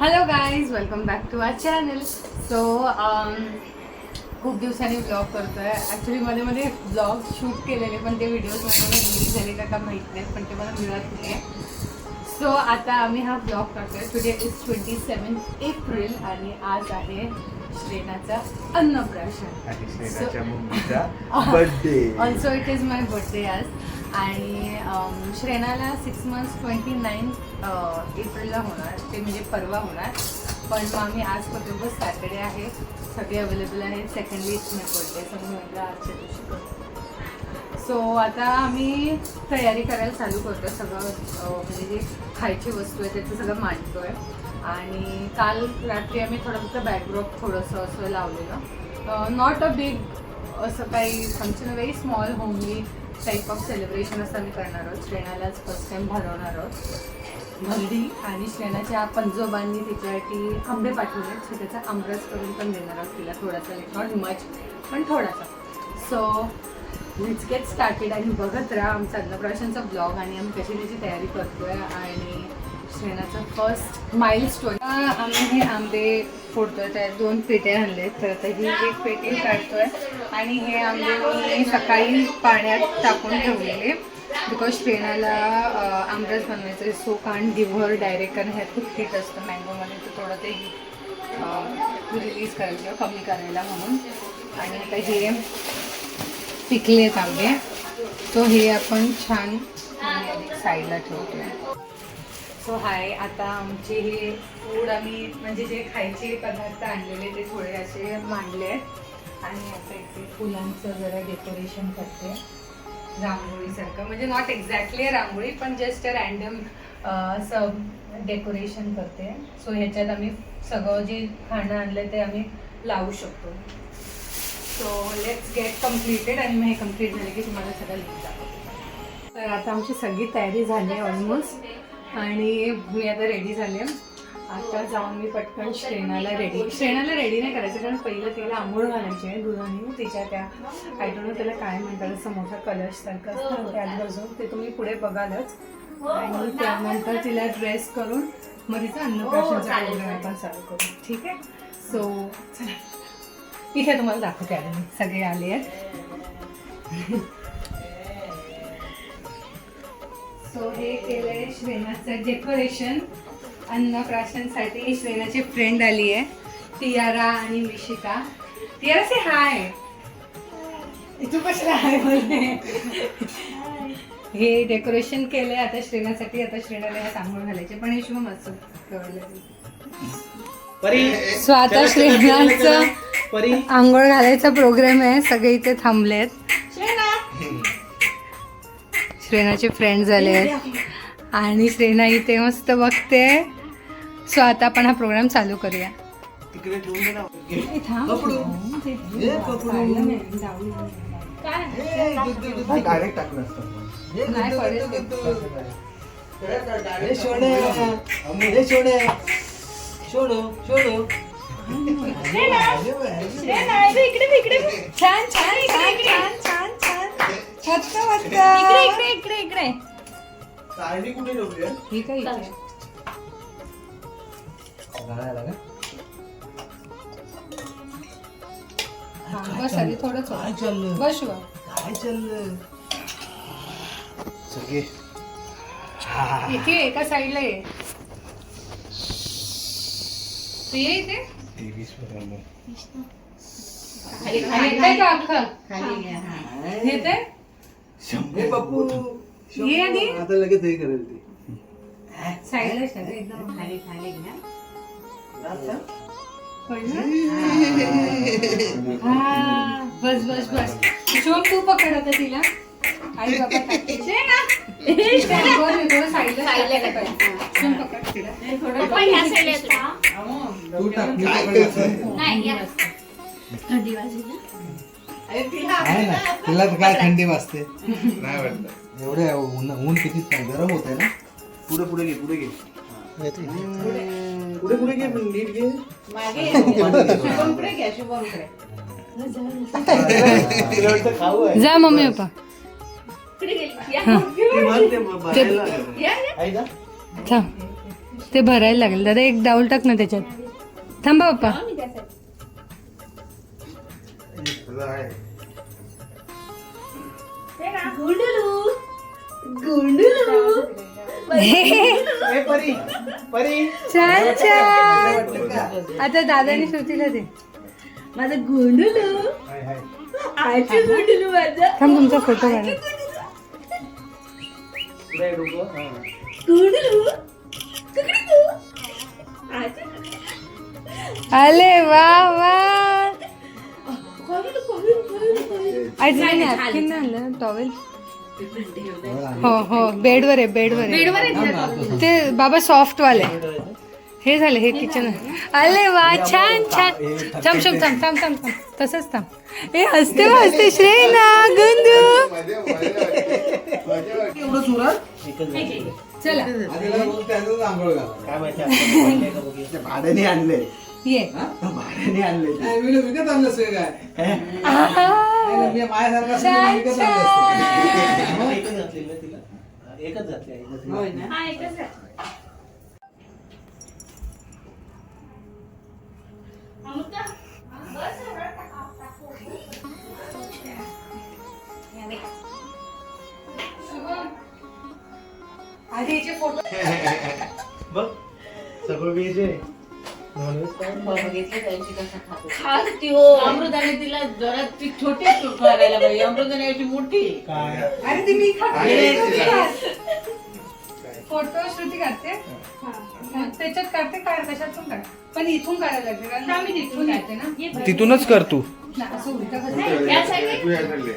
Hello guys welcome back to our channel so खूप दिवसांनी blog करतोय. ॲक्च्युली मध्ये मध्ये ब्लॉग शूट केलेले पण ते व्हिडिओज माझ्याकडे रिलीज झाले का का माहीत नाही पण ते मला मिळत नाही सो आता आम्ही हा ब्लॉग करतोय. Today is twenty seven April आणि आज आहे श्रेनाचा अन्नप्राशन. आणि श्रेनाच्या मम्मीचा birthday also it is my birthday आज. आणि अम, श्रेनाला सिक्स मंथ्स ट्वेंटी नाईन एप्रिलला होणार. ते म्हणजे परवा होणार. पण मग आम्ही आज बस सॅटर्डे आहे. सगळे अवेलेबल आहेत. Secondly it's my birthday so मी म्हटलं आजच्या दिवशी सो आता आम्ही तयारी करायला चालू करतो सगळं अ, म्हणजे जे खायची वस्तू आहे त्याचं सगळं मांडतोय. आणि काल रात्री आम्ही थोडं फक्त बॅकड्रॉप थोडंसं असं लावलेलं. नॉट अ बिग असं काही function very small homely type of celebration असं आम्ही करणार आहोत. श्रेणालाच फर्स्ट टाईम भरवणार आहोत. हल्दी आणि श्रेणाच्या पंजोबांनी तिच्यासाठी आंबे पाठवले सो त्याचा आमरस करून पण देणार आहोत तिला थोडासा. नॉट मच पण थोडासा. सो लेट्स गेट स्टार्टेड आणि बघत राहा आमचा अन्नप्राशनचा ब्लॉग आणि आम्ही कशी त्याची तयारी करतोय आणि श्रेणाचं फर्स्ट माइल स्टोन आम्ही हे आंबे फोडतोय त्या दोन पेटे आणले तर ही एक पेटी काढतोय आणि हे आंबे मी सकाळी पाण्यात टाकून ठेवलेले. बिकॉज श्रेणाला अं, आमरस बनवायचं सो कान डिव्हर डायरेक्ट कारण ह्यात खूप हिट असतं. मँगोमध्ये तर थोडं ते रिलीज करायचं कमी करायला म्हणून. आणि आता हे पिकलेत आंबे. तो हे आपण छान साईडला ठेवतोय. सो हाय आता आमचे हे फूड आम्ही म्हणजे जे खायचे पदार्थ आणलेले ते थोडे असे मांडले आहेत. आणि आता इथे फुलांचं जरा डेकोरेशन करते. रांगोळीसारखं. म्हणजे नॉट एक्झॅक्टली रांगोळी पण जस्ट रँडम असं डेकोरेशन करते. सो ह्याच्यात आम्ही सगळं जे खाणं आणलं ते आम्ही लावू शकतो. सो लेट्स गेट कम्प्लिटेड आणि मग हे कंप्लीट झाले की तुम्हाला सगळं लिहून दाखवते. तर आता आमची सगळी तयारी झाली आहे ऑलमोस्ट आणि मी आता रेडी झाले. आता जाऊन मी पटकन श्रेणाला रेडी श्रेणाला रेडी नाही करायचं कारण पहिलं तिला आंघोळ घालायची आहे दुधाने. तिच्या त्या आय डोंट नो त्याला काय म्हणतात असं मोठा कलशसारखं असतं. त्यात बसून ते तुम्ही पुढे बघालच. आणि त्यानंतर तिला ड्रेस करून मग तिचा अन्नप्राशनचा प्रोग्राम आपण चालू करू. ठीक आहे? सो चला. इथे तुम्हाला दाखवते आले मी. सगळे आले आहेत. सो हे केलंय श्रेनाचं डेकोरेशन अन्नप्राशनसाठी श्रेनाची फ्रेंड आली आहे टियारा आणि मिशिका. टियारा से हाय तू कशा हाय बोलते हे डेकोरेशन केलंय. आता श्रेनासाठी आता श्रेनाला ह्यात आंघोळ घालायचे. पण हे शुभ मस्त सो आता श्रेनाचं परी. आंघोळ घालायचा प्रोग्राम आहे. सगळे इथे थांबलेत. श्रेनाचे फ्रेंड झाले आहेत आणि श्रेना इथे मस्त बघते सो आता आपण हा प्रोग्राम चालू करूया छान छान छान छान मस्त मस्त इकडे इकडे साडी कुठे ठेवली आहे? ही काय इथे? का? हा, बस आधी थोडंच काय होतं. चाललं बस वर. काय चाललं सगळे इथे एका साईडला ये. तू ये इथे? तेवीस खाली येतंय का अख्खं? येते? शंभर बापू ये आधी. आता लगेच हे करेल ती. साईडला एकदम खाली खाली हा बस बस बस. शिवम तू पकड आता तिला. आई बाबा. वर थोडं साईडला साईडला टाकायचं. शिवम पकड तिला. थोडं तू टाक मी पकडायचं. थंडी वाजली ना आहे ना तिला तर काय थंडी वाजते. नाही वाटत. एवढे ऊन ऊन किती गरम होत आहे ना. पुढे पुढे घे पुढे घे. पुढे पुढे घे पण नीट घे. तिला वाटतं खाऊ आहे. जा मम्मी पप्पा. इकडे गेली या. ती म्हणते मग बाहेरला. या, या. आहे का थांब. ते भरायला लागेल. दादा एक डाऊल टाक ना त्याच्यात. थांबा पप्पा. मी त्यासाठी हे ना, गुंडलू. गुंडलू. ए, परी परी. छान छान. आता दादाने श्रुतीला दे. माझं गुंडलू. हाय हाय. आजी गुंडलू माझं. थांब तुमचा फोटो काढा. हा. गुंडलू. आले वा वा. आज नॅपकिन आणलं टॉवेल हो हो बेडवर आहे बेडवर आहे. बेडवर आहे ते बाबा सॉफ्ट वाले हे झाले हे किचन आले वा छान छान. थांब थांब थांब थांब थांब. तसंच थांब. ए हसते वा हसते सुरत एकच झालं. चला. भाड्याने आणले ये. भाड्याने आणले मी विकत आणलं असतं काय? मी माझ्यासारखा विकत आणलं असतं. एकच घातली ना तिला? एकच घातली आईनं तिला. होय ना? हा एकच आहे. अमृता बस एवढं टाका, टाकू. या बाई. आधी याचे फोटो बघ सगळं व्हेज हो. अमृताने तिला जोरात ती छोटी करायला पाहिजे अमृताने याची मोठी. काय? अरे ती मी. फोटो श्रुती काढते त्याच्यात काढते काढ कशातून काढ. पण इथून काढायला लागते कारण हा, मी तिथून येते ना. तिथूनच कर तू. नाही, असं उलटं कसं नाही, या साईडने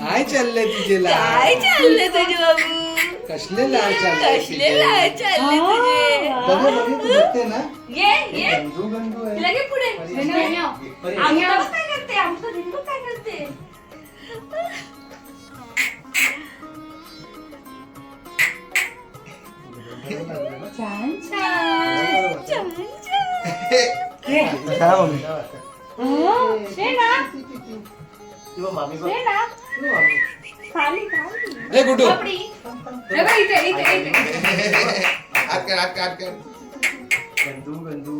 काय चाललंय तुझे? काय चाललंय तुझे बाबू? कसले लाड चाललंय कसले तुझे? लाड चालले तुझे? बघा बघा तू बघते ना? ये ये. लगे पुढे. आमचा काय करते? आमचं रिंगू काय करते? छान छान. छान छान. हे, हा. शेणा किंवा मामी बघ. शेणा किंवा मामी. खाली खाली. ए गुड्डू कपडी हे बघ इथे इथे इथे गंजू गंजू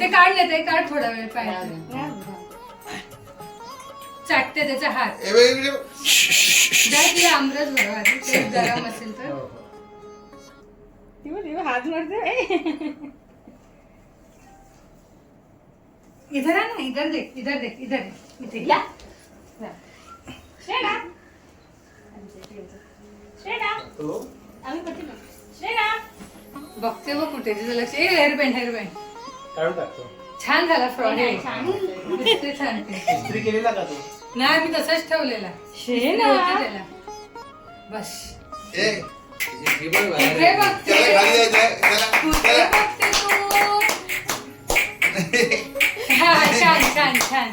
ते काढले ते काढ थोडा वेळ पाहिजे. चाटते त्याचा हात. द्या तिला आमरस भरवा आधी ते गरम असेल तर. हो, हो. हात मारते इधर आ ना इधर देख इधर देख इधर देख. आम्ही पटली शेणा बघते बघ कुठे तिचं लक्ष ए हेअर बँड हेअर बँड काढून टाकतो छान झाला फ्रॉड हे. छान. दिसते छान. ते इस्त्री केलेला का तू? नाही मी तसाच ठेवलेला. होती त्याला. बस. हे बघ बाहेर आहे. बघते तू? हा छान छान छान.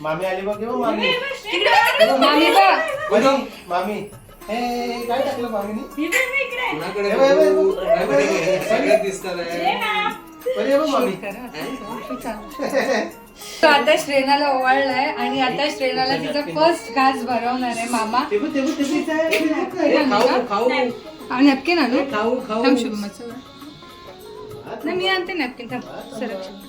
मामी आली बघ हो मामी. तिकडे बघ, तिकडे बघ. मामी बघ. मामी मामी. हे काय टाकलं मामीने? इकडे बघ, इकडे. हे बघ, हे बघ. सगळं दिसतं रे. शेणा. बरी बघ मामी. तो आता श्रेणाला ओवाळलाय आणि आता श्रेणाला तिचा फर्स्ट घास भरवणार आहे मामा. ते बघ, ते बघ, ते बघ, ते बघ, ते बघ. ए, खाऊ खाऊ. आणि नॅपकिन आणू? खाऊ खाऊ. थांब शुभमचं नाही मी आणते नॅपकिन थांब. सरक शुभम.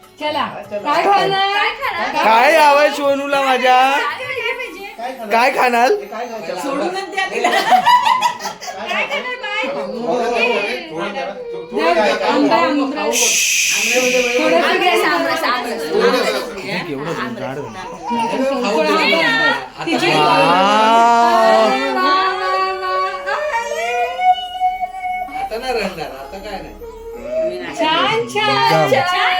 चला. काय खाणार? काय हवंय सोनूला माझ्या? काय खाणार? काय खाणार? काय खायचं? सोडूनच द्या तिला. काय करणार बाय आंबा आंबा थोडंसं घे ना. तिची- वाव. अरे वा, वा, वा. आता नाही रडणार आता काय नाही. छान छान. छान.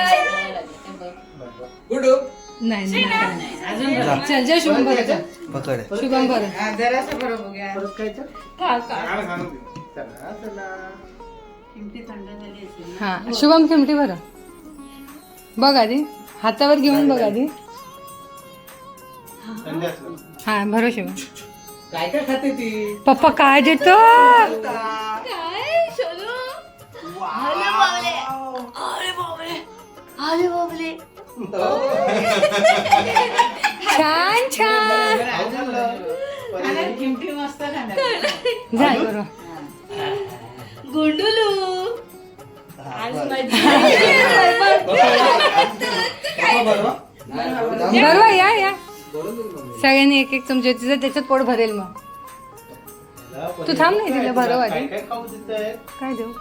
गुडू नाही नाही, नाही चल. जय शुभम भरत पकड. शुभम भरत परत खायचं? खा खा चला, चला. हा शुभम किमटी भर बघ आधी हातावर घेऊन बघ आधी. हा. भरो शुभम. काय काय खाते ती? पप्पा काय देतो? काय अरे बाबले. अरे बाबले. अरे बाबले. छान छान. झालं बरोबर. गुंडुलू. आज माझी बरोबर या या. सगळ्यांनी एक एक चमचे तिचं त्याच्यात पोट भरेल मग. तू थांब नाही तिला देतंय? काय देऊ?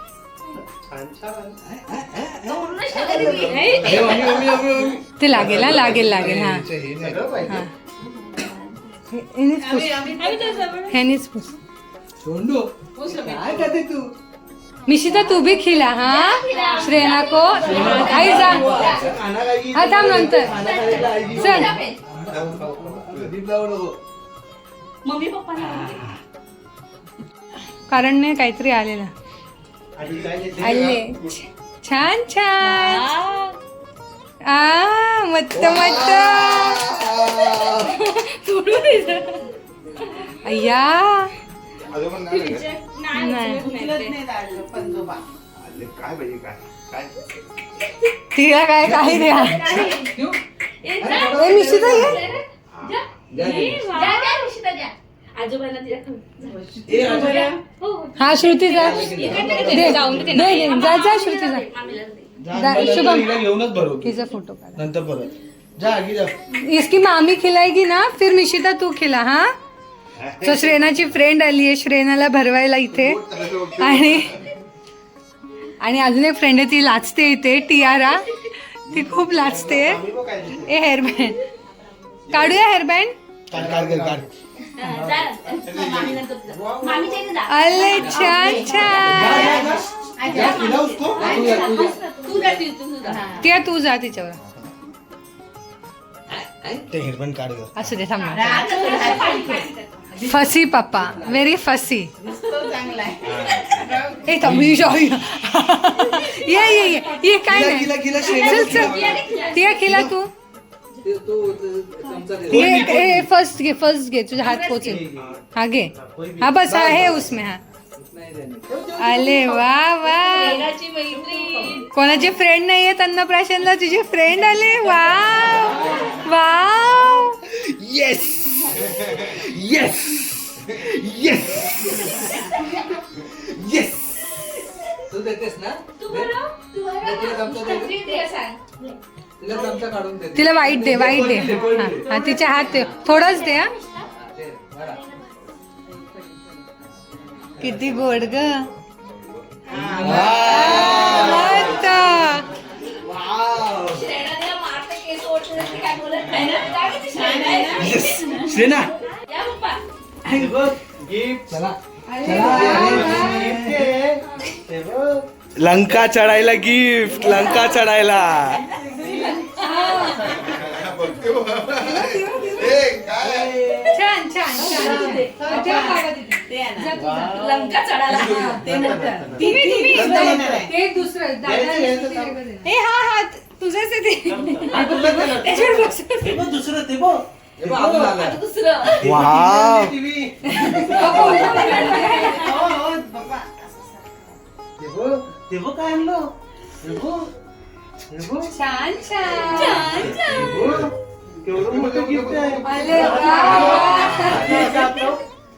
ते लागेल हा लागेल लागेल हा. ह्यानीच तू? मिशिता तू भी खिला हा? श्रेया को आई जा. हा थांब नंतर. चल. कारण नाही काहीतरी आलेला. आले. छान छान. आ मस्त मस्त अय्या. अजून पण नाही नाही. आले, काय पाहिजे काय काय? तिला काय काही द्या ए मिशिता ये आजोबांना. हो. हा श्रुती जा. दे जा जा श्रुती जा. मामीला दे. जा, दा- हिला- शुभम. हिला घेऊनच भरू तिचा फोटो काढा. नंतर परत जा आगी जा. इसकी मामी खिलाएगी ना फिर मिशिता तू खिला हा? सो श्रेनाची फ्रेंड आली आहे श्रेनाला भरवायला इथे. आणि आणि अजून एक फ्रेंड आहे ती लाचते इथे टियारा. ती खूप लाचते. ए हेअरबँड काढूया हेअरबँड काढ काढ काढ, काढ हा, जा. मामीला दे. मामीच्या इथे जा. अले छान छान. तू जा, तिच्यावर. ते हेडफोन काढ. असू दे थांब. फसी पप्पा व्हेरी फसी ए थांब ये जाऊ. ये ये ये. ये काय किला नाही. किला किला श्रेया चल. चल टिया खिला तू. ए फर्स्ट घे फर्स्ट घे तुझ्या हात पोचेल. हा. घे. हा बस हा है उसमें हा. अले वा वा. कोणाचे फ्रेंड नाही आहेत अन्नप्राशनला तुझे फ्रेंड आले. वा वा येस येस येस येस तू देतेस ना? तू बरं? तू बरं? तिला सांग. तिला चमचा काढून दे. तिला वाईट दे वाईट दे. हा तिच्या हात दे. थोडंच दे हा. किती गोड ग. श्रेना. लंका चढायला गिफ्ट लंका चढायला. छान छान. लंका चढायला. ते दुसरं हा हा तुझंच ते. ते बघ. काय आणलं हे हे बघ. छान छान छान, छान. हे केवढं मोठं गिफ्ट आहे अरे वा.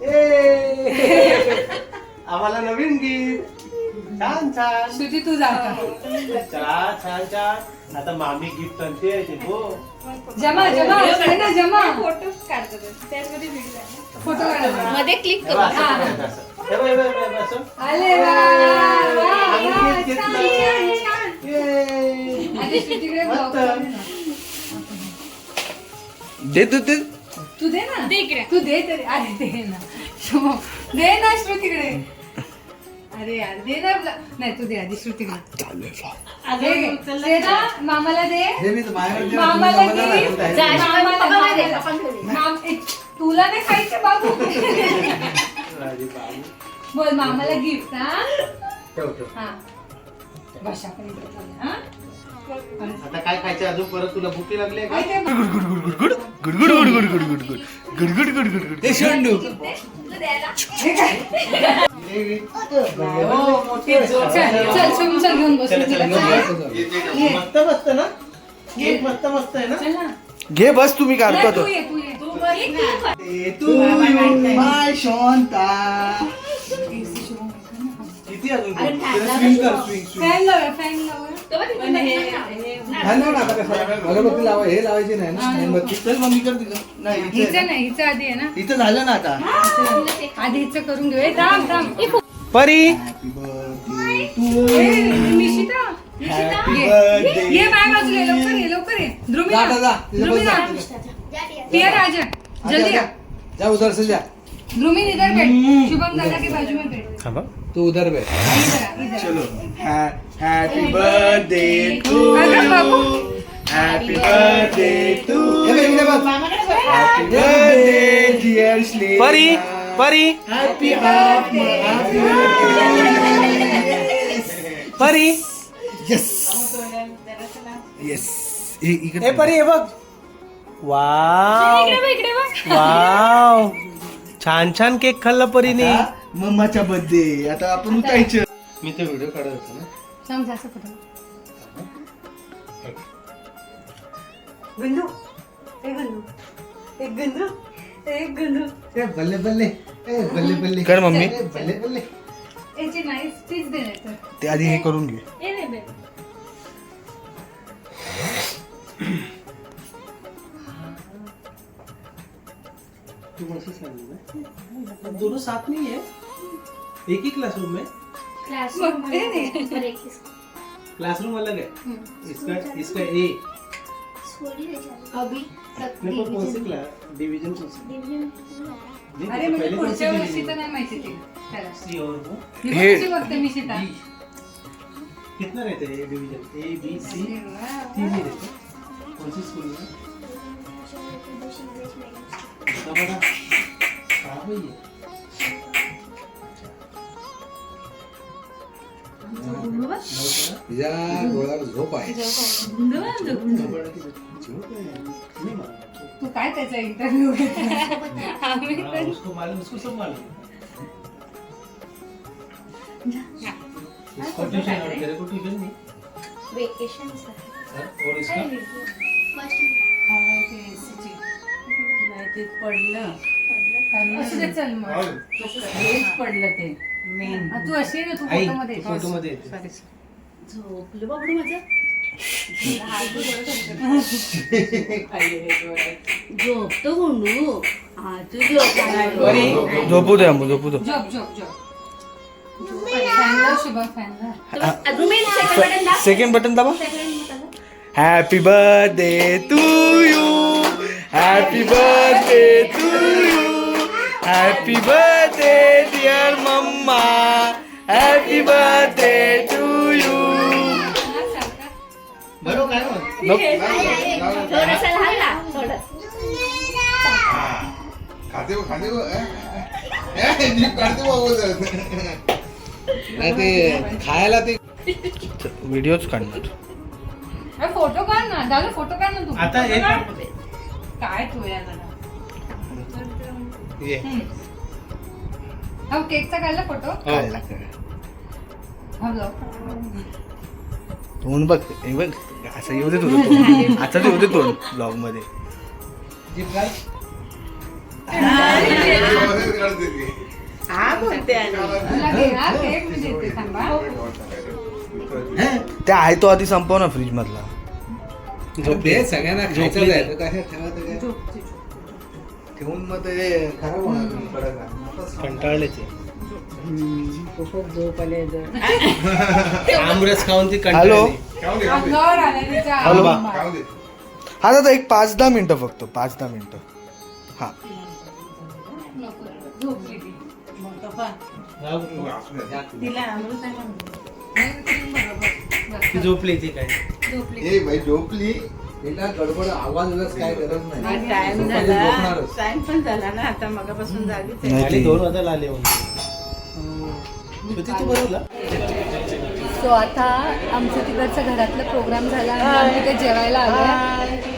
ए! आम्हाला नवीन गिफ्ट छान छान श्रुती तू जा आता. छान छान छान आता मामी गिफ्ट आणते ते हो जमा जमा आहे ना जमा फोटो काढतो. त्यामध्ये व्हिडिओ. फोटो मध्ये क्लिक करू. हे बघ, हे बघ, हे बघ, असं. आले वा वा, आम्ही वा, gift छान, घेतलं. छान, दे तू ते. तू दे ना. दे इकडे. तू दे तरी. अरे दे ना. शुभम दे ना श्रुतीकडे अरे यार दे ना आपला. नाही तू दे आधी श्रुतीकडे दे. दे ना मामाला दे. हे मी तर मामाला मला दे. आहे? जा, मामाला, मामाला. माम- ए, तुला नाही खायचं बाबू? अरे बाबू. बोल मामाला गिफ्ट हा? ठेव, ठेव. हा. बस आपण इकडे हा? आता काय खायचं अजून? परत तुला भुकी लागली काय. मस्त मस्त ना? मस्त मस्त आहे ना? घे बस तुम्ही काढतो तू माय शांता. किती अजून? swing कर, swing, swing. हा ना आता कसं अगरबत्ती लावा हे लावायची नाही ना? मेणबत्ती चल मग मी कर तिथं. नाही इथे आहे हिचं नाही हिचं आधी आहे ना. ना. इथं झालं ना आता. आधी हिचं करून घेऊ. ए, थांब थांब. परी! ए, निशिता. ये. बर्थडे ये बाय बाजूला ये, लवकर ये लवकर ये. ध्रुमी जा, ना. जा, जा. तिथे ध्रुमी बस. ना. जा. पिया राजा जल्दी आ. जा उधर से जा. ध्रुमी इधर बैठ. शुभम दादा के बाजू में बैठ. तू उधर बैठ. इधर आ, इधर आ. चलो. Happy birthday to Babu happy birthday to. Happy birthday dear स्ली Pari Pari happy परी येस येस इकडे ए परी हे बघ वाव. वाव छान छान केक खाल्ला परीने. मम्माचा बर्थडे आता आपण उठायचं. मी ते व्हिडिओ काढत होतो ना. समज असं कुठं गंधू एक गंधू एक गंधू एक गंधू ए, बल्ले बल्ले ए बल्ले बल्ले कर मम्मी. ए, बल्ले बल्ले। याची नाईस तीच दे नाही तर ते आधी हे करून घे ए, नाही, नाही. तू मस्त सांगितलं ना दोनों साथ नहीं है? एक ही क्लासरूम में? क्लासरूम अलग है इसका। इसका ए अभी मेरे को कौन सी क्लास डिवीज़न कौन सी? अरे म्हणजे पहले कौन सी पुढच्या वर्षी तर नाही माहिती ते त्याला सी और वो? मी हे- बघते मी सीता बी कितना रहते हैं ये डिवीज़न ए बी सी अरे वा, तीन ही रहते हैं। कौन सी स्कूल में? इतना बड़ा कहाँ पे ये। तुझ्या डोळ्यावर झोप आहे. मालूम तू काय त्याचा इंटरव्ह्यू हाँ, उसको मालूम उसको सब मालूम. इसको ट्यूशन और तेरे को ट्यूशन नहीं? वेकेशन हाँ, और इसका? असू दे चल मग. हेच पडलं ते. मेन तू अशी आहे ना तू आई फोटोमध्ये तू फोटोमध्ये येते. झोपलं बाबडू माझं. झोपतो गुंडू. हा तू झोप. झोपू दे आंबू झोपू दे. जॉब जॉब जॉब फॅनला शुभम फॅनला अजून मी second button दाब. सेकंड बटन दाब. Happy birthday to you happy birthday to you happy birthday dear mamma happy birthday to you खाते खाते ते खायला ते व्हिडिओच काढणार. फोटो काढ ना. दादा फोटो काढ ना तू. आता एक काय तू या. हा केकचा काढला फोटो? काढला ब्लॉग तोंड बघ हे बघ असं येऊ दे तुझं तोंड. आता येऊ दे तोंड ब्लॉगमध्ये. हा हा, त्या आहे तो आधी संपव ना फ्रीज मधला. दे सगळ्यांना ठेवून मग ते खराब होणार. कंटाळले ते खूपच झोप आले आमरस खाऊन ती हॅलो? हॅलो. हा दादा एक पाच दहा मिनिटं फक्त पाच दहा मिनिटं. हा. झोपली ती. काय? झोपली ए बाई झोपली. तिला गडबड आवाज वगैरे काय गरज नाही. टाइम झाला. झोपणारच. टाइम पण झाला ना आता मगापासून जागीच आहे. नाही आणि ती- दोन वाजायला आले म्हणजे तू बरोबर सो आता आमचं तिकडचं घरातलं प्रोग्राम झाला आणि आम्ही इथे जेवायला आलो कधी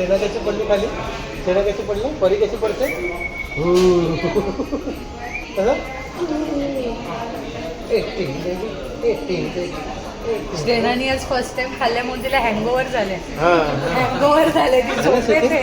सेना कशी पडली खाली. सेना कशी पडली. परी कशी पडते? कसं? श्रेणाने आज फर्स्ट टाइम खाल्ल्यामुळे तिला हँगओव्हर झाले. हा. हँगओव्हर झाले ती झोपेत आहे.